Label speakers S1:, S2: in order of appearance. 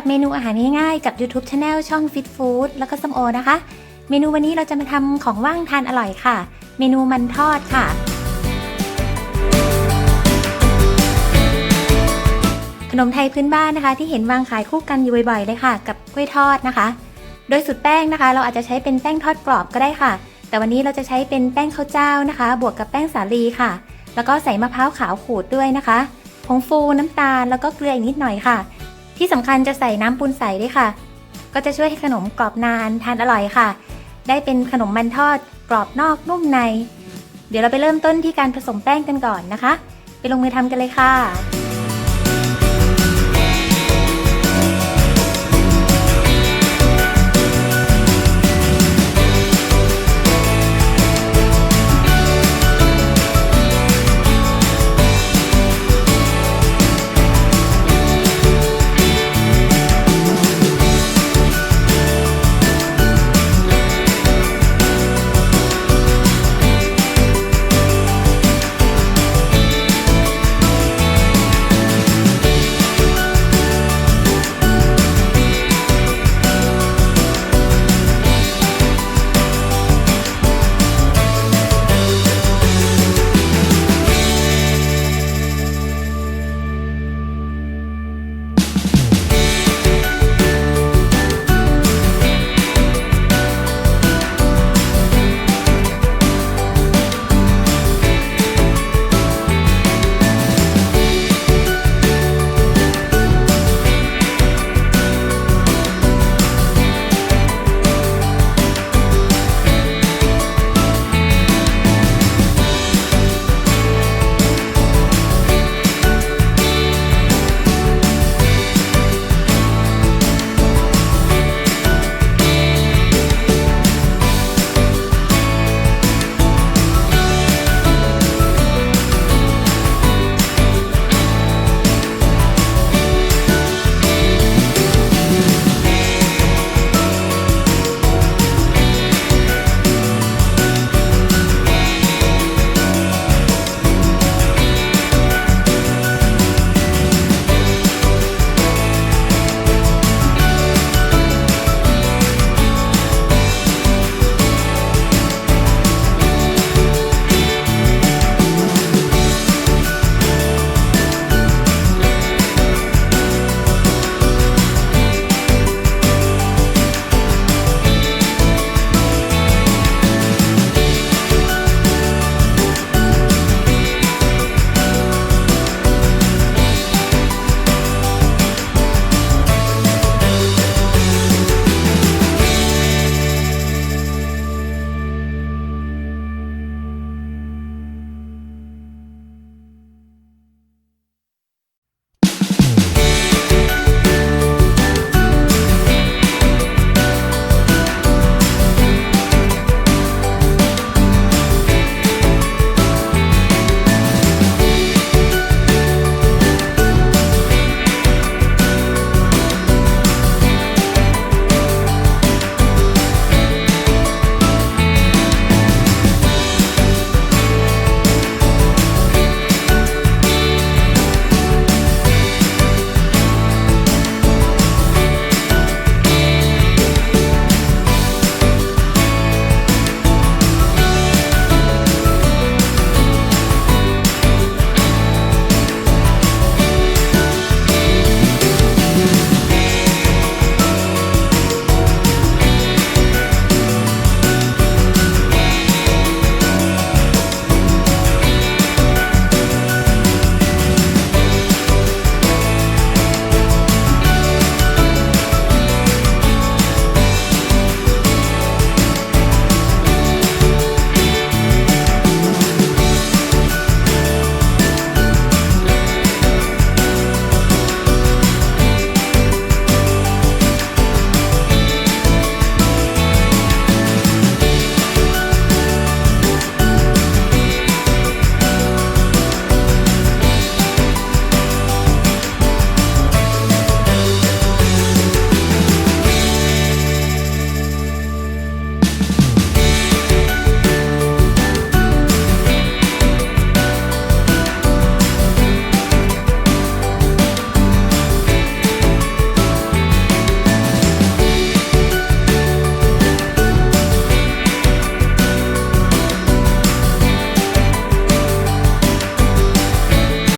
S1: กับเมนูอาหารง่ายๆ กับ YouTube Channel ช่อง Fit Food แล้วก็ส้มโอนะคะ เมนูวันนี้เราจะมาทำของว่างทานอร่อยค่ะ เมนูมันทอดค่ะ ขนมไทยพื้นบ้านนะคะ ที่เห็นวางขายคู่กันอยู่บ่อยๆเลยค่ะ กับกล้วยทอดนะคะ โดยสูตรแป้งนะคะ เราอาจจะใช้เป็นแป้งทอดกรอบก็ได้ค่ะ แต่วันนี้เราจะใช้เป็นแป้งข้าวเจ้านะคะ บวกกับแป้งสาลีค่ะ แล้วก็ใส่มะพร้าวขาวขูดด้วยนะคะผงฟูน้ำตาลแล้วก็เกลืออีกนิดหน่อยค่ะ ที่สำคัญจะใส่น้ำปูนใสด้วยค่ะ ก็จะช่วยให้ขนมกรอบนานทานอร่อยค่ะ ได้เป็นขนมมันทอดกรอบนอกนุ่มใน เดี๋ยวเราไปเริ่มต้นที่การผสมแป้งกันก่อนนะคะ ไปลงมือทำกันเลยค่ะ